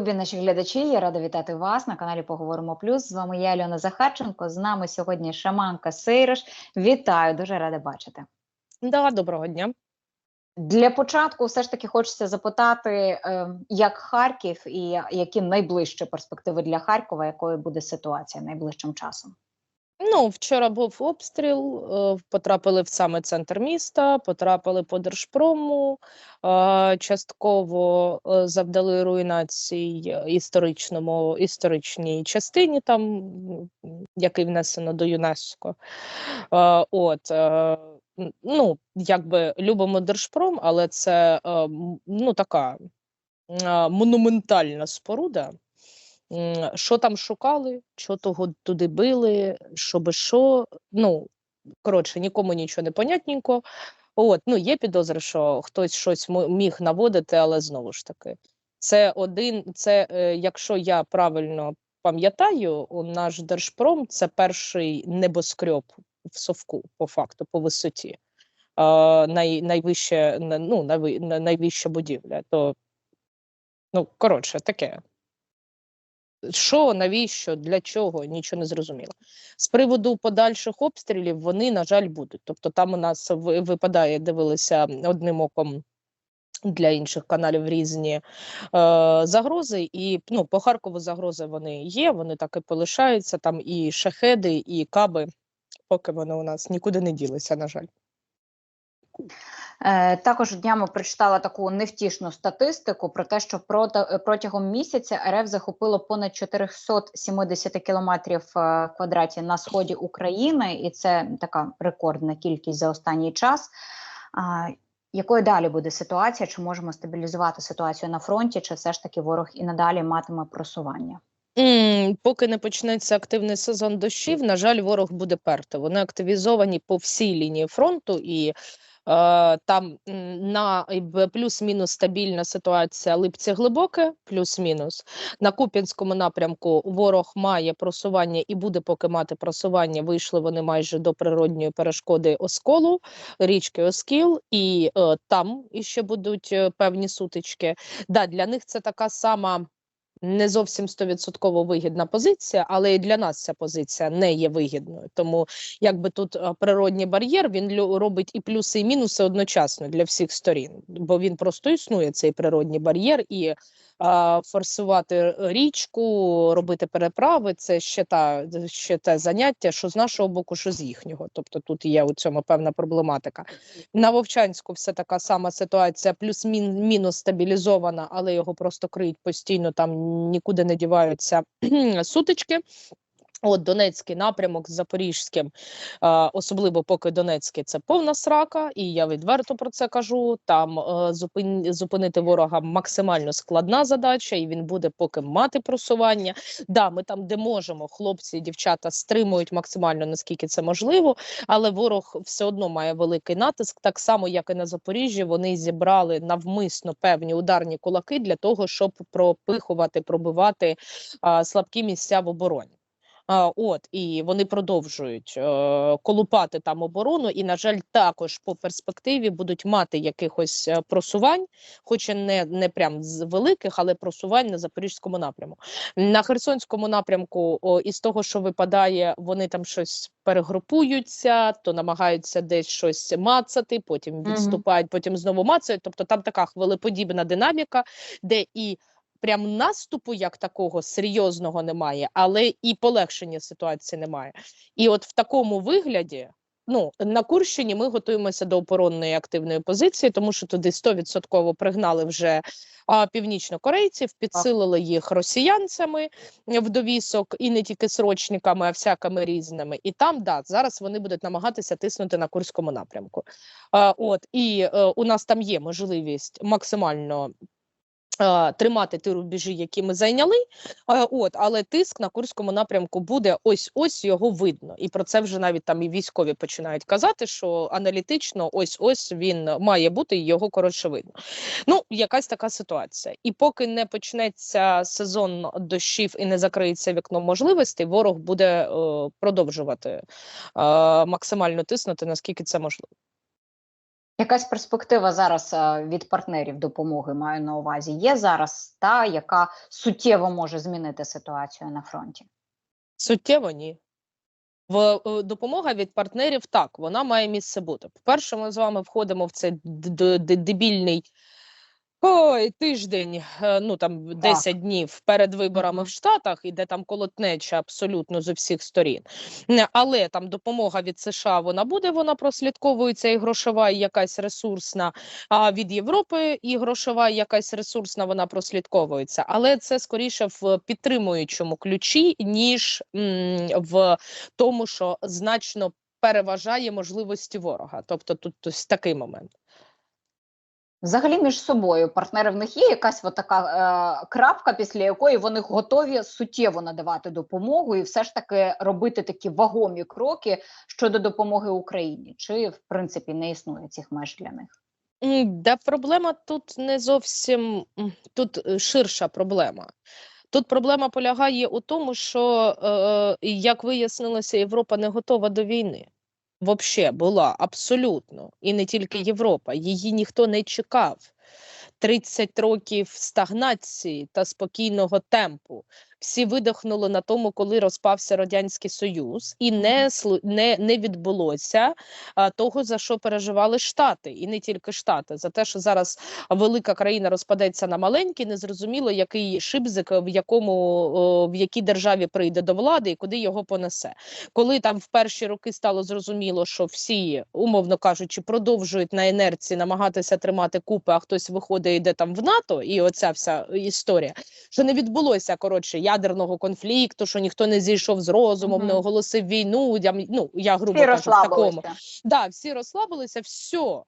Любі наші глядачі, я рада вітати вас на каналі Поговоримо Плюс. З вами я, Альона Захарченко. З нами сьогодні шаманка Сейриш. Вітаю, дуже рада бачити. Да, доброго дня. Для початку все ж таки хочеться запитати, е, як Харків і які найближчі перспективи для Харкова, якою буде ситуація найближчим часом? Ну, вчора був обстріл, е, потрапили в саме центр міста, потрапили по Держпрому, е, частково е, завдали руйнацій історичному історичній частині, там який внесено до ЮНЕСКО. От ну, якби любимо Держпром, але це ну така монументальна споруда. Що там шукали, що того туди били, що би що. Ну, коротше, нікому нічого не понятненько. От, ну, є підозри, що хтось щось міг наводити, але знову ж таки, це один, це, е, якщо я правильно пам'ятаю, наш Держпром це перший небоскреб в Совку, по факту, по висоті. Е, най, найвище, ну, найви- на- найвища будівля. То, ну, коротше, таке. Що, навіщо, для чого, нічого не зрозуміло. З приводу подальших обстрілів вони, на жаль, будуть. Тобто там у нас випадає, дивилися одним оком для інших каналів різні е, загрози. І ну, по Харкову загрози вони є, вони так і полишаються. Там і шахеди, і каби, поки вони у нас нікуди не ділися, на жаль. Е, Також днями прочитала таку невтішну статистику про те, що прота- протягом місяця РФ захопило понад 470 кілометрів е, квадратів на сході України, і це така рекордна кількість за останній час. Якою далі буде ситуація? Чи можемо стабілізувати ситуацію на фронті, чи все ж таки ворог і надалі матиме просування? Поки не почнеться активний сезон дощів, на жаль, ворог буде перти. Вони активізовані по всій лінії фронту, і е, там на плюс-мінус стабільна ситуація Липці глибоке, плюс-мінус. На Куп'янському напрямку ворог має просування і буде поки мати просування. Вийшли вони майже до природньої перешкоди Осколу, річки Оскіл, і е, там іще будуть е, певні сутички. Да, для них це така сама не зовсім стовідсотково вигідна позиція, але і для нас ця позиція не є вигідною. Тому якби тут е, природній бар'єр він робить і плюси, і мінуси одночасно для всіх сторін, бо він просто існує цей природній бар'єр і. Форсувати річку, робити переправи це ще та ще те заняття, що з нашого боку, що з їхнього. Тобто тут є у цьому певна проблематика. На Вовчанську все така сама ситуація, плюс-мінус стабілізована, але його просто криють постійно, там нікуди не діваються сутички. От Донецький напрямок з Запорізьким, е, особливо поки Донецький це повна срака, і я відверто про це кажу. Там е, зупинити ворога максимально складна задача, і він буде поки мати просування. Да, ми там, де можемо, хлопці і дівчата стримують максимально наскільки це можливо, але ворог все одно має великий натиск. Так само, як і на Запоріжжі, вони зібрали навмисно певні ударні кулаки для того, щоб пропихувати, пробивати а, слабкі місця в обороні. От і вони продовжують е, колупати там оборону, і на жаль, також по перспективі будуть мати якихось е, просувань, хоч і не, не прям з великих, але просувань на запорізькому напрямку. На Херсонському напрямку, о, із того, що випадає, вони там щось перегрупуються, то намагаються десь щось мацати, потім відступають, потім знову мацають. Тобто там така хвилеподібна динаміка, де і прям наступу як такого серйозного немає, але і полегшення ситуації немає. І от в такому вигляді. Ну, на Курщині ми готуємося до оборонної активної позиції, тому що туди 100% пригнали вже а, північнокорейців, підсилили їх росіянцями в довісок, і не тільки срочниками, а всякими різними. І там да зараз вони будуть намагатися тиснути на курському напрямку. А, от і е, у нас там є можливість максимально тримати ті рубежі, які ми зайняли. Е, От, але тиск на Курському напрямку буде ось ось його видно. І про це вже навіть там і військові починають казати, що аналітично ось ось він має бути його коротше видно. Ну, якась така ситуація. І поки не почнеться сезон дощів і не закриється вікно можливостей, ворог буде е, продовжувати е, максимально тиснути, наскільки це можливо. Якась перспектива зараз е, від партнерів допомоги маю на увазі. Є зараз та, яка суттєво може змінити ситуацію на фронті. Суттєво ні. В е, допомога від партнерів так, вона має місце бути. По-перше, ми з вами входимо в цей дебільний ой, тиждень, е, ну там 10 днів перед виборами в Штатах, і де там колотнеча абсолютно з усіх сторін. Не, Але там допомога від США вона буде, вона прослідковується і грошова, і якась ресурсна. А від Європи і грошова, і якась ресурсна, вона прослідковується. Але це скоріше в підтримуючому ключі, ніж м, в тому, що значно переважає можливості ворога. Тобто тут ось такий момент. Взагалі між собою партнери в них є якась от така е, крапка, після якої вони готові суттєво надавати допомогу і все ж таки робити такі вагомі кроки щодо допомоги Україні, чи в принципі не існує цих меж для них? Да, проблема тут не зовсім тут е, ширша проблема. Тут проблема полягає у тому, що, е, як вияснилося, Європа не готова до війни. Вообще була абсолютно. І не тільки Європа, її ніхто не чекав. 30 років стагнації та спокійного темпу. Всі видихнули на тому, коли розпався Радянський Союз, і не, не, не відбулося а, того, за що переживали Штати, і не тільки Штати, за те, що зараз велика країна розпадеться на маленькі, незрозуміло, який шибзик в якому о, в якій державі прийде до влади і куди його понесе. Коли там в перші роки стало зрозуміло, що всі, умовно кажучи, продовжують на інерції намагатися тримати купи, а хтось виходить і йде там в НАТО, і оця вся історія, що не відбулося коротше ядерного конфлікту, що ніхто не зійшов з розумом, не оголосив війну. Я, ну я грубо Всі кажу, в такому. Да, всі розслабилися, все.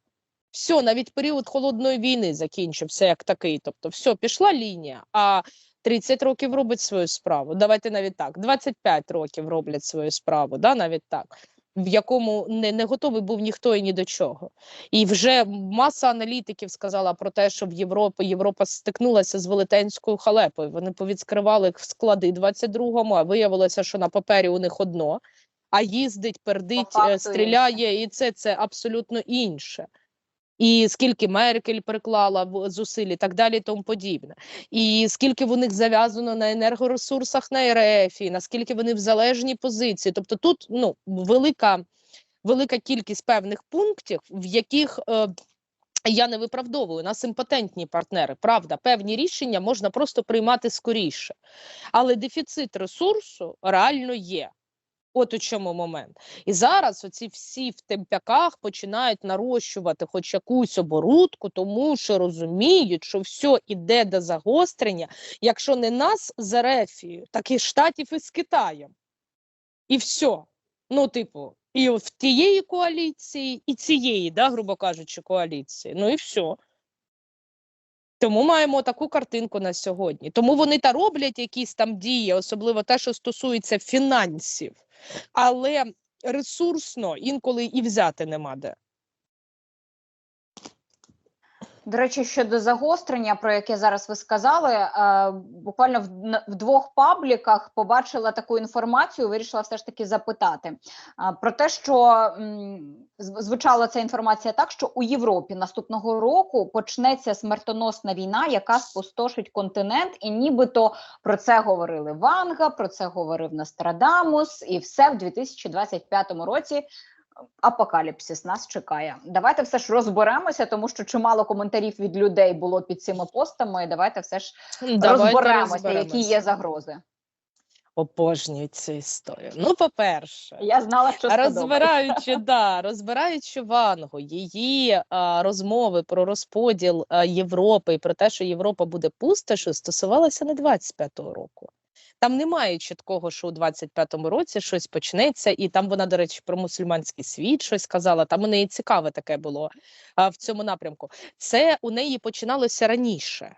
Все, навіть період холодної війни закінчився як такий. Тобто, все, пішла лінія. А 30 років робить свою справу. Давайте навіть так. 25 років роблять свою справу, да, навіть так. В якому не, не готовий був ніхто і ні до чого. І вже маса аналітиків сказала про те, що в Європі Європа стикнулася з велетенською халепою. Вони повідскривали склади 22-му, а виявилося, що на папері у них одно, а їздить, пердить, е, стріляє, і це, це абсолютно інше. І скільки Меркель приклала в- зусиль і так далі, і тому подібне. І скільки в них зав'язано на енергоресурсах на РФ, і наскільки вони в залежній позиції. Тобто тут ну, велика, велика кількість певних пунктів, в яких е, я не виправдовую, нас імпотентні партнери. Правда, певні рішення можна просто приймати скоріше. Але дефіцит ресурсу реально є. От у чому момент. І зараз оці всі в темпяках починають нарощувати хоч якусь оборудку, тому що розуміють, що все іде до загострення, якщо не нас з Ерефією, так і Штатів із Китаєм. І все. Ну, типу, і в тієї коаліції, і цієї, да, грубо кажучи, коаліції. Ну і все. Тому маємо таку картинку на сьогодні. Тому вони та роблять якісь там дії, особливо те, що стосується фінансів, але ресурсно інколи і взяти нема де. До речі, щодо загострення, про яке зараз ви сказали, е, буквально в, двох пабліках побачила таку інформацію, вирішила все ж таки запитати. Е, про те, що звучала ця інформація так, що у Європі наступного року почнеться смертоносна війна, яка спустошить континент, і нібито про це говорили Ванга, про це говорив Нострадамус, і все в 2025 році апокаліпсис нас чекає. Давайте все ж розберемося, тому що чимало коментарів від людей було під цими постами. Давайте все ж Давайте розберемося, які є загрози. Обожнюю цю історію. Ну, по-перше, Я знала, що розбираючи, да, розбираючи Вангу, її а, розмови про розподіл а, Європи і про те, що Європа буде пустошою, стосувалося не 25-го року. Там немає чіткого, що у 25-му році щось почнеться, і там вона, до речі, про мусульманський світ щось казала. Там у неї цікаве таке було а, в цьому напрямку. Це у неї починалося раніше.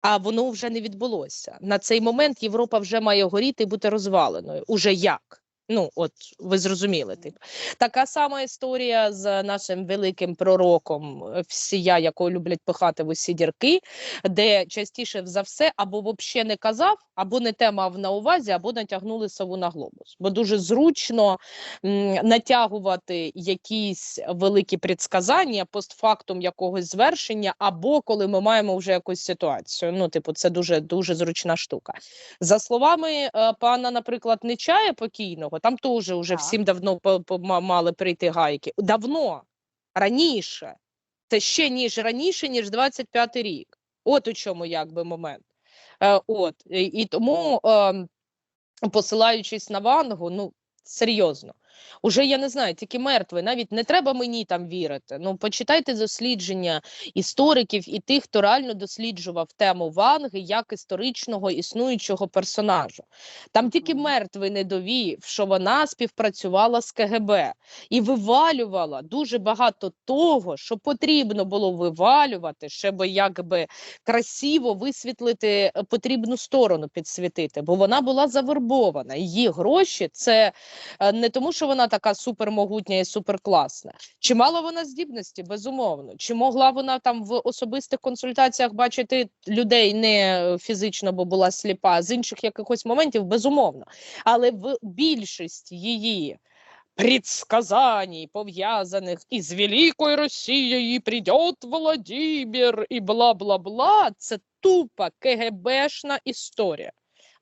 А воно вже не відбулося. На цей момент Європа вже має горіти і бути розваленою. Уже як? Ну, от ви зрозуміли. Тип. Така сама історія з нашим великим пророком, е, всія, якого люблять пихати в усі дірки, де частіше за все або взагалі не казав, або не те мав на увазі, або натягнули сову на глобус. Бо дуже зручно м, натягувати якісь великі предсказання постфактум якогось звершення, або коли ми маємо вже якусь ситуацію. Ну, типу, це дуже дуже зручна штука. За словами е, пана, наприклад, Нечая покійного, там теж уже всім давно мали прийти гайки. Давно, раніше. Це ще ніж раніше, ніж 25-й рік. От у чому якби момент. Е, от і, і тому, е, посилаючись на Вангу, ну серйозно. Уже я не знаю, тільки мертвий. Навіть не треба мені там вірити. Ну почитайте дослідження істориків і тих, хто реально досліджував тему Ванги як історичного існуючого персонажу. Там тільки мертвий не довів, що вона співпрацювала з КГБ і вивалювала дуже багато того, що потрібно було вивалювати, щоб якби красиво висвітлити е, потрібну сторону, підсвітити, бо вона була завербована. Її гроші це е, не тому, що вона така супермогутня і суперкласна. Чи мала вона здібності? Безумовно. Чи могла вона там в особистих консультаціях бачити людей не фізично, бо була сліпа, з інших якихось моментів? Безумовно. Але в більшість її предсказаний, пов'язаних із Великою Росією, придет Владимир і бла-бла-бла, це тупа КГБшна історія.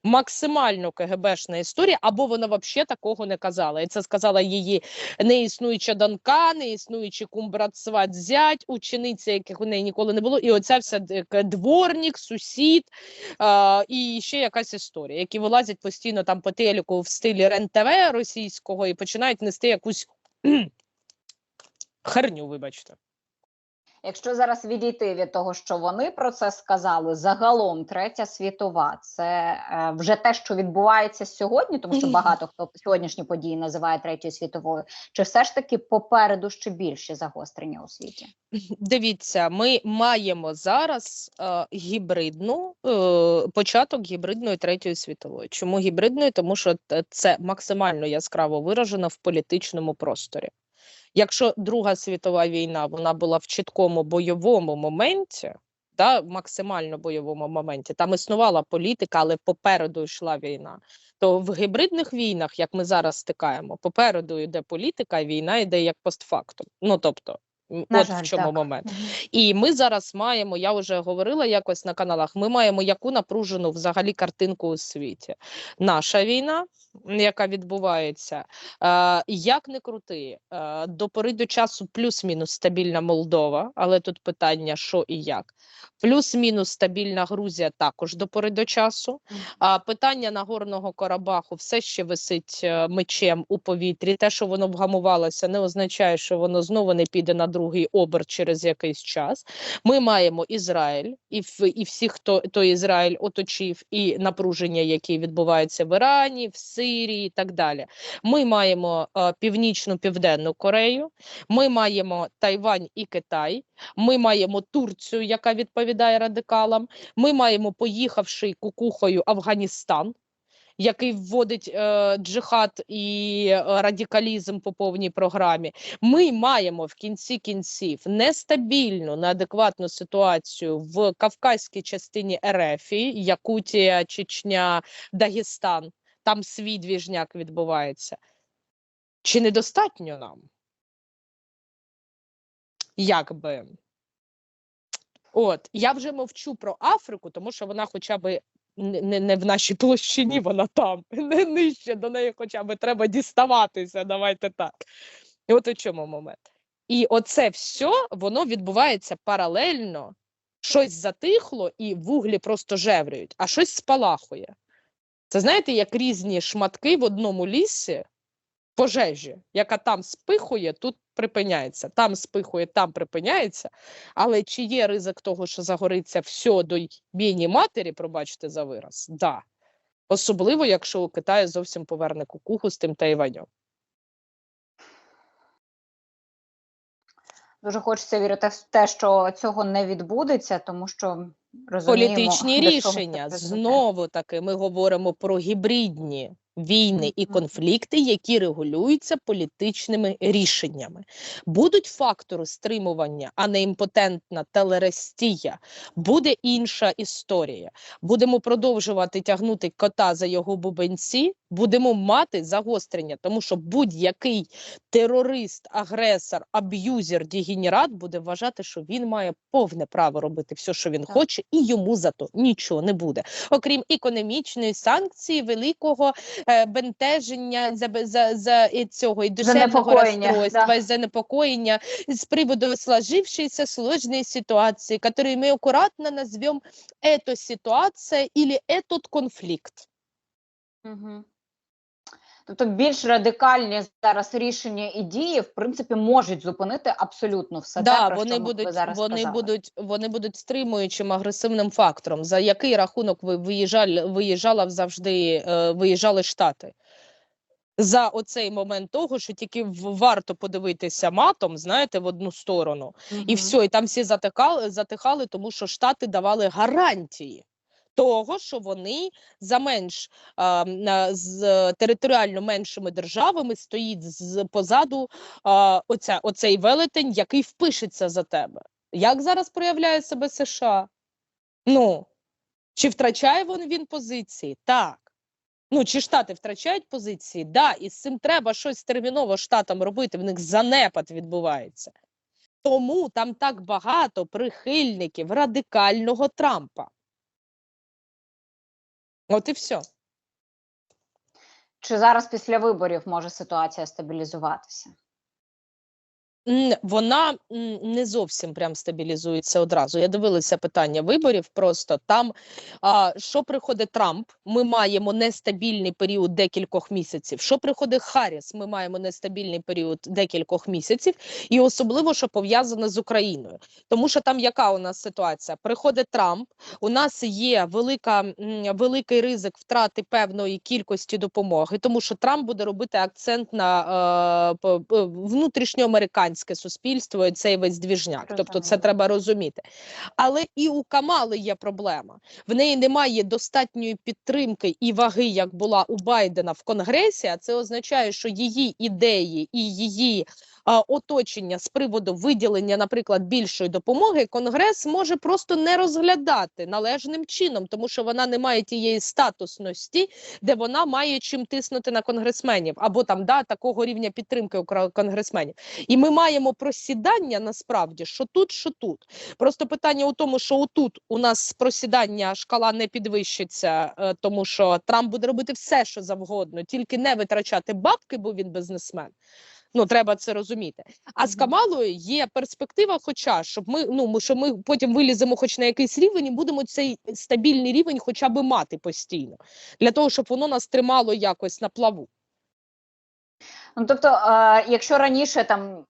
Максимально КГБшна історія, або вона взагалі такого не казала. І це сказала її неіснуюча донька, неіснуючий кумбрат сват зять, учениця, яких у неї ніколи не було. І оця вся дворник, сусід а, і ще якась історія, які вилазять постійно там по телеку в стилі РЕН-ТВ російського і починають нести якусь херню, вибачте. Якщо зараз відійти від того, що вони про це сказали, загалом третя світова це е, вже те, що відбувається сьогодні, тому що багато хто сьогоднішні події називає третьою світовою. Чи все ж таки попереду ще більше загострення у світі? Дивіться, ми маємо зараз е, гібридну е, початок гібридної третьої світової. Чому гібридної? Тому що це максимально яскраво виражено в політичному просторі. Якщо Друга світова війна вона була в чіткому бойовому моменті, да, максимально бойовому моменті, там існувала політика, але попереду йшла війна. То в гібридних війнах, як ми зараз стикаємо, попереду йде політика, війна йде як постфактум. Ну тобто, На от жаль, в чому так. момент. І ми зараз маємо, я вже говорила якось на каналах. Ми маємо яку напружену взагалі картинку у світі. Наша війна, яка відбувається, е, як не крути, е, до пори до часу плюс-мінус стабільна Молдова, але тут питання, що і як. Плюс-мінус стабільна Грузія також до пори до часу. А питання Нагорного Карабаху все ще висить е, мечем у повітрі. Те, що воно вгамувалося, не означає, що воно знову не піде на другий оберт через якийсь час. Ми маємо Ізраїль і і всі, хто той Ізраїль оточив, і напруження, які відбуваються в Ірані, в Сирії і так далі. Ми маємо е, північну південну Корею. Ми маємо Тайвань і Китай. Ми маємо Турцію, яка відповідає радикалам. Ми маємо поїхавши кукухою Афганістан, який вводить е, джихад і е, радикалізм по повній програмі. Ми маємо в кінці кінців нестабільну, неадекватну ситуацію в кавказькій частині РФ, Якутія, Чечня, Дагестан. Там свій двіжняк відбувається. Чи недостатньо нам? Якби. От, я вже мовчу про Африку, тому що вона хоча б не, не, в нашій площині, вона там, не нижче до неї хоча б треба діставатися, давайте так. І от у чому момент. І оце все, воно відбувається паралельно, щось затихло і вуглі просто жеврюють, а щось спалахує. Це знаєте, як різні шматки в одному лісі пожежі, яка там спихує, тут припиняється, там спихує, там припиняється. Але чи є ризик того, що загориться все до бійні матері, пробачте за вираз? Да. Особливо, якщо у Китаї зовсім поверне кукуху з тим Тайванем. Дуже хочеться вірити в те, що цього не відбудеться, тому що розуміємо, Політичні рішення знову таки ми говоримо про гібридні війни і конфлікти, які регулюються політичними рішеннями. Будуть фактори стримування, а не імпотентна телерестія, буде інша історія. Будемо продовжувати тягнути кота за його бубенці, будемо мати загострення, тому що будь-який терорист, агресор, аб'юзер, дегенерат буде вважати, що він має повне право робити все, що він Так. хоче, і йому за то нічого не буде, окрім економічної санкції, великого е, бентеження за, за, за і цього і душевного Занепокоєння, розстройства, да. і занепокоєння з приводу сложившейся сложной ситуации, которую мы аккуратно назовем эту ситуация или этот конфликт. Угу. Тобто більш радикальні зараз рішення і дії, в принципі, можуть зупинити абсолютно все Да, те, про вони що ви будуть, зараз вони сказали. будуть, вони будуть стримуючим агресивним фактором. За який рахунок ви виїжджали, виїжджала завжди, е, виїжджали штати? За оцей момент того, що тільки варто подивитися матом, знаєте, в одну сторону, і все, і там всі затихали, затихали, тому що штати давали гарантії того, що вони за менш з територіально меншими державами стоїть з позаду оця, оцей велетень, який впишеться за тебе. Як зараз проявляє себе США? Ну чи втрачає він, він позиції? Так. Ну, чи штати втрачають позиції? Да, і з цим треба щось терміново штатам робити. В них занепад відбувається. Тому там так багато прихильників радикального Трампа. От і все. Чи зараз після виборів може ситуація стабілізуватися? Вона не зовсім прям стабілізується одразу. Я дивилася питання виборів. Просто там, а, що приходить Трамп, ми маємо нестабільний період декількох місяців. Що приходить Харріс, ми маємо нестабільний період декількох місяців, і особливо, що пов'язане з Україною. Тому що там яка у нас ситуація? Приходить Трамп, у нас є велика, великий ризик втрати певної кількості допомоги, тому що Трамп буде робити акцент на е, п- п- суспільство і цей весь двіжняк. Тобто, це треба розуміти. Але і у Камали є проблема. В неї немає достатньої підтримки і ваги, як була у Байдена в Конгресі. А це означає, що її ідеї і її оточення з приводу виділення, наприклад, більшої допомоги, Конгрес може просто не розглядати належним чином, тому що вона не має тієї статусності, де вона має чим тиснути на конгресменів, або там да такого рівня підтримки конгресменів. І ми маємо просідання насправді, що тут, що тут. Просто питання у тому, що отут у нас просідання шкала не підвищиться, е, тому що Трамп буде робити все, що завгодно, тільки не витрачати бабки, бо він бізнесмен. Ну, треба це розуміти. А з Камалою є перспектива, хоча щоб ми ну що ми потім виліземо, хоч на якийсь рівень, і будемо цей стабільний рівень, хоча б мати постійно, для того, щоб воно нас тримало якось на плаву. Ну, тобто, якщо раніше там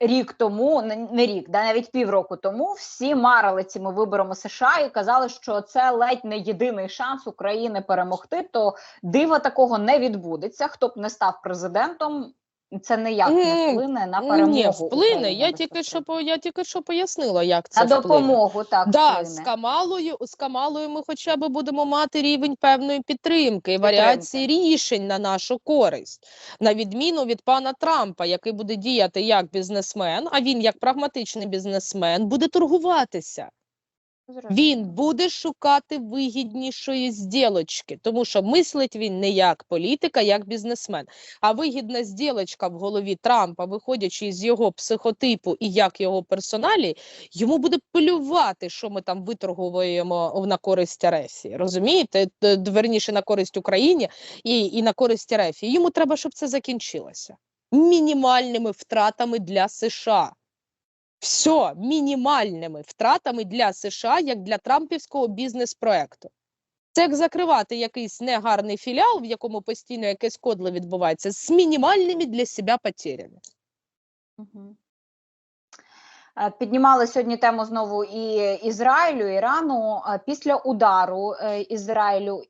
рік тому, не рік, да навіть півроку тому, всі марили цими виборами США і казали, що це ледь не єдиний шанс України перемогти, то дива такого не відбудеться. Хто б не став президентом, це ніяк не вплине на перемогу. Ні, вплине. Я тільки що я тільки що пояснила, як це на вплине. допомогу, так Да, з. Камалою, з Камалою ми хоча б будемо мати рівень певної підтримки і варіації рішень на нашу користь, на відміну від пана Трампа, який буде діяти як бізнесмен, а він як прагматичний бізнесмен буде торгуватися. Він буде шукати вигіднішої зділочки, тому що мислить він не як політик, а як бізнесмен. А вигідна зділочка в голові Трампа, виходячи з його психотипу і як його персоналі, йому буде плювати, що ми там виторгуємо на користь Арефії. Розумієте? Верніше на користь Україні і, і на користь Арефії. Йому треба, щоб це закінчилося мінімальними втратами для США. Все мінімальними втратами для США, як для трампівського бізнес-проекту. Це як закривати якийсь негарний філіал, в якому постійно якесь кодло відбувається, з мінімальними для себе потерями. Е, Піднімали сьогодні тему знову і Ізраїлю, Ірану. Е, Після удару е, Ізраїлю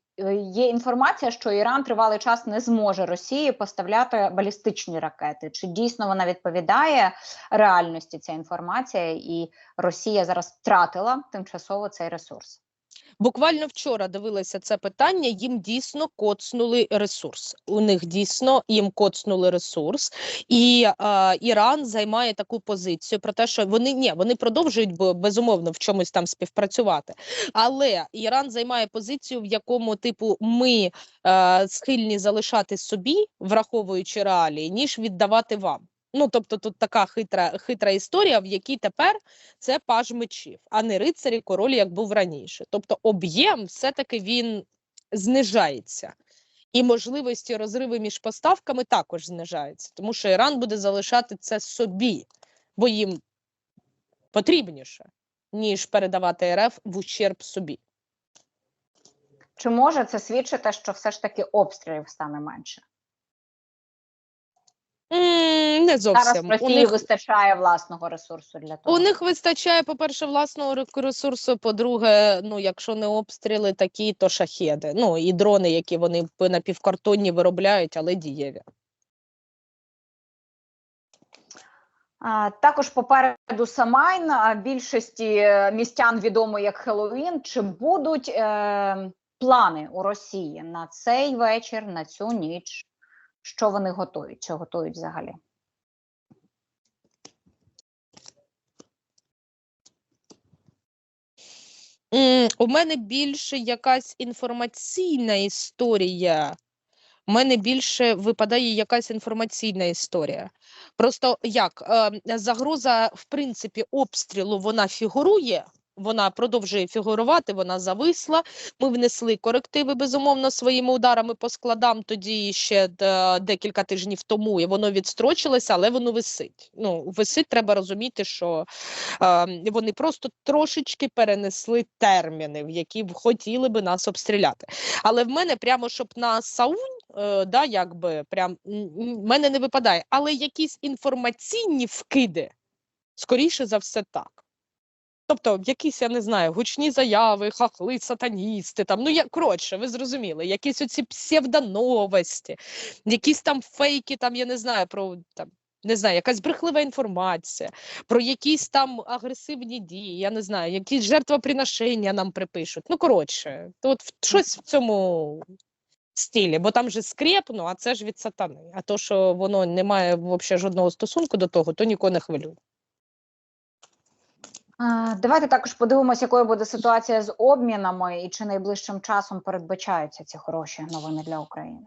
є інформація, що Іран тривалий час не зможе Росії поставляти балістичні ракети. Чи дійсно вона відповідає реальності ця інформація, і Росія зараз втратила тимчасово цей ресурс? Буквально вчора дивилася це питання. Їм дійсно коцнули ресурс. У них дійсно їм коцнули ресурс, і е, Іран займає таку позицію про те, що вони ні, вони продовжують безумовно в чомусь там співпрацювати. Але Іран займає позицію, в якому типу ми е, схильні залишати собі, враховуючи реалії, ніж віддавати вам. Ну, тобто, тут така хитра хитра історія, в якій тепер це паж мечів, а не рицарі король, як був раніше. Тобто, об'єм все-таки він знижається. І можливості розриви між поставками також знижаються, тому що Іран буде залишати це собі, бо їм потрібніше, ніж передавати РФ в ущерб собі. Чи може це свідчити, що все ж таки обстрілів стане менше? Не Зараз зовсім. У Росії них, вистачає власного ресурсу для того. у них вистачає, по-перше, власного ресурсу. По-друге, ну якщо не обстріли такі, то шахеди. Ну і дрони, які вони напівкартонні виробляють, але дієві. Також попереду Самайн більшості е, містян відомо як Хеллоуін. Чи будуть е, плани у Росії на цей вечір, на цю ніч? Що вони готують? Чи готують взагалі? У мене більше якась інформаційна історія. У мене більше випадає якась інформаційна історія. Просто як е, загроза, в принципі, обстрілу вона фігурує, вона продовжує фігурувати, вона зависла. Ми внесли корективи, безумовно, своїми ударами по складам тоді ще е, декілька тижнів тому, і воно відстрочилося, але воно висить. Ну, висить, треба розуміти, що е, вони просто трошечки перенесли терміни, в які б хотіли би нас обстріляти. Але в мене прямо щоб на Саунь, е, да, якби прям мене не випадає, але якісь інформаційні вкиди, скоріше за все, так. Тобто, якісь, я не знаю, гучні заяви, хахли, сатаністи, там, ну я коротше, ви зрозуміли, якісь оці псевдоновості, якісь там фейки, там, я не знаю, про там. Не знаю, якась брехлива інформація, про якісь там агресивні дії, я не знаю, якісь жертвоприношення нам припишуть. Ну, коротше, то от щось в цьому стилі, бо там же скрепно, а це ж від сатани. А то, що воно не має взагалі жодного стосунку до того, то нікого не хвилює. Давайте також подивимося, якою буде ситуація з обмінами і чи найближчим часом передбачаються ці хороші новини для України.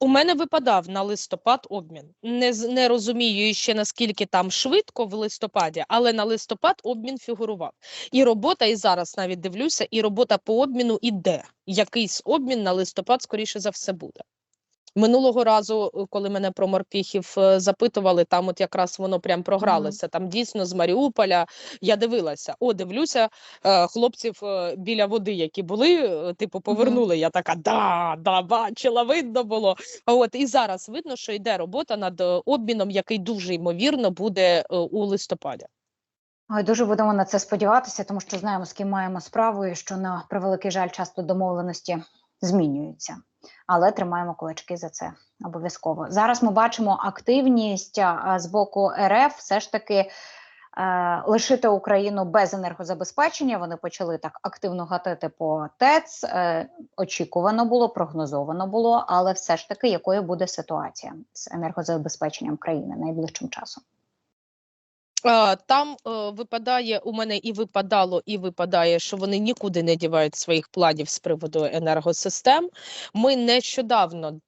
У мене випадав на листопад обмін. Не, не розумію ще наскільки там швидко в листопаді, але на листопад обмін фігурував. І робота, і зараз навіть дивлюся, і робота по обміну іде. Якийсь обмін на листопад, скоріше за все, буде. Минулого разу, е, коли мене про морпіхів е, запитували, там от якраз воно прям програлося. Там дійсно з Маріуполя я дивилася. О, дивлюся, е, хлопців біля води, які були, типу, повернули. Я така, да, да, бачила, видно було. От і зараз видно, що йде робота над обміном, який дуже ймовірно буде у листопаді. Ой, дуже будемо на це сподіватися, тому що знаємо, з ким маємо справу, і що на превеликий жаль, часто домовленості змінюються. Але тримаємо кулачки за це обов'язково. Зараз ми бачимо активність з боку РФ все ж таки е, лишити Україну без енергозабезпечення. Вони почали так активно гатити по ТЕЦ. Е, очікувано було, прогнозовано було, але все ж таки, якою буде ситуація з енергозабезпеченням країни найближчим часом? Е, Там е, випадає у мене і випадало, і випадає, що вони нікуди не дівають своїх планів з приводу енергосистем. Ми нещодавно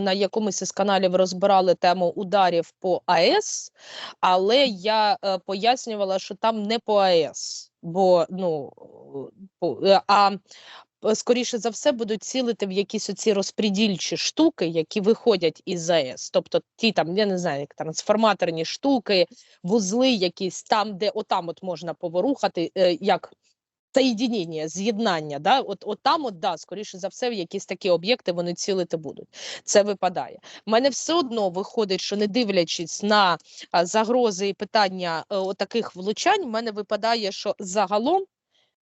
на якомусь із каналів розбирали тему ударів по АЕС, але я е, пояснювала, що там не по АЕС, бо ну е, а е, скоріше за все будуть цілити в якісь оці розпредільчі штуки, які виходять із АЕС. Тобто ті там, я не знаю, як трансформаторні штуки, вузли якісь там, де отам от можна поворухати, е, як соєдінення, з'єднання. Да? От, от там, от, да, скоріше за все, в якісь такі об'єкти вони цілити будуть. Це випадає. У мене все одно виходить, що не дивлячись на загрози і питання е, таких влучань, в мене випадає, що загалом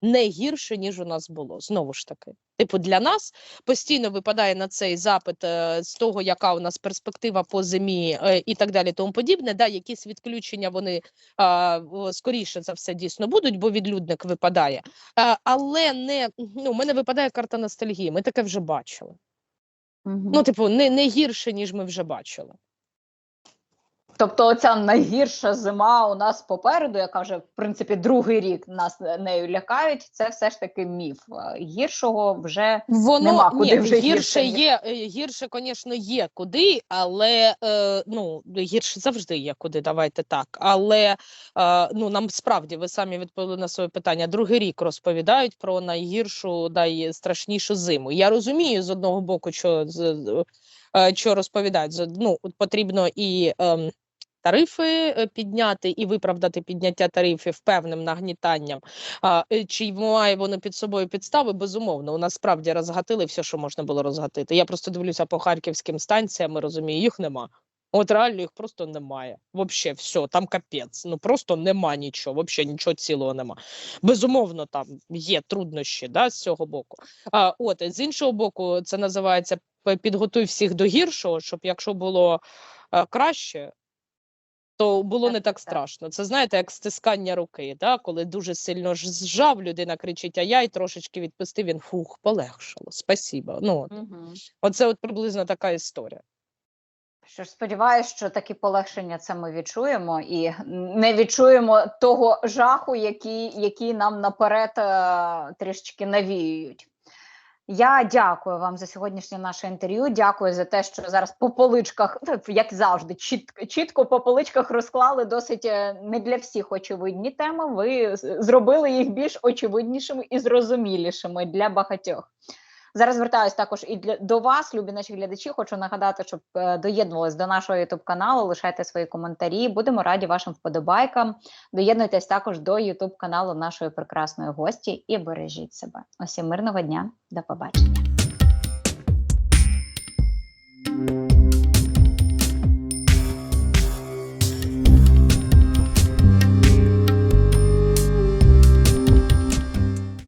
не гірше, ніж у нас було. Знову ж таки. Типу, для нас постійно випадає на цей запит е, з того, яка у нас перспектива по зимі е, і так далі, тому подібне. Да, якісь відключення вони скоріше за все дійсно будуть, бо відлюдник випадає. Але не ну, у мене випадає карта ностальгії. Ми таке вже бачили. Мгм. Ну, типу, не, не гірше, ніж ми вже бачили. Тобто, оця найгірша зима у нас попереду, яка вже в принципі другий рік нас нею лякають. Це все ж таки міф. Е, Гіршого вже Воно Нема куди ні, вже гірше гірше, є, е, гірше, звісно, є куди, але е, ну гірше завжди є куди. Давайте так. Але е, ну нам справді ви самі відповіли на своє питання. Другий рік розповідають про найгіршу, найстрашнішу зиму. Я розумію з одного боку, що е, що розповідають. Ну потрібно і. ем, Тарифи е, підняти і виправдати підняття тарифів певним нагнітанням. Е, чи має воно під собою підстави? Безумовно, у нас справді розгатили все, що можна було розгатити. Я просто дивлюся по харківським станціям і розумію, їх нема. От реально їх просто немає. Вообще, все, там капець. Ну просто нема нічого, вообще нічого цілого нема. Безумовно, там є труднощі да, з цього боку. А от з іншого боку, це називається підготуй всіх до гіршого, щоб якщо було е, краще, то було не так страшно. Це знаєте, як стискання руки, да? коли дуже сильно ж зжав, людина кричить, а я й трошечки відпустив, він фух, полегшало. Спасіба. Ну, от. Мгм. оце от приблизно така історія. Що ж сподіваюся, що такі полегшення це ми відчуємо і не відчуємо того жаху, який, який нам наперед е, трішечки навіюють. Я дякую вам за сьогоднішнє наше інтерв'ю. Дякую за те, що зараз по поличках, ну, як завжди, чітко, чітко по поличках розклали досить е, не для всіх очевидні теми. Ви зробили їх більш очевиднішими і зрозумілішими для багатьох. Зараз звертаюсь також і для до вас, любі наші глядачі. Хочу нагадати, щоб е, доєднувались до нашого youtube каналу. Лишайте свої коментарі. Будемо раді вашим вподобайкам. Доєднуйтесь також до youtube каналу нашої прекрасної гості і бережіть себе. Усім мирного дня, до побачення.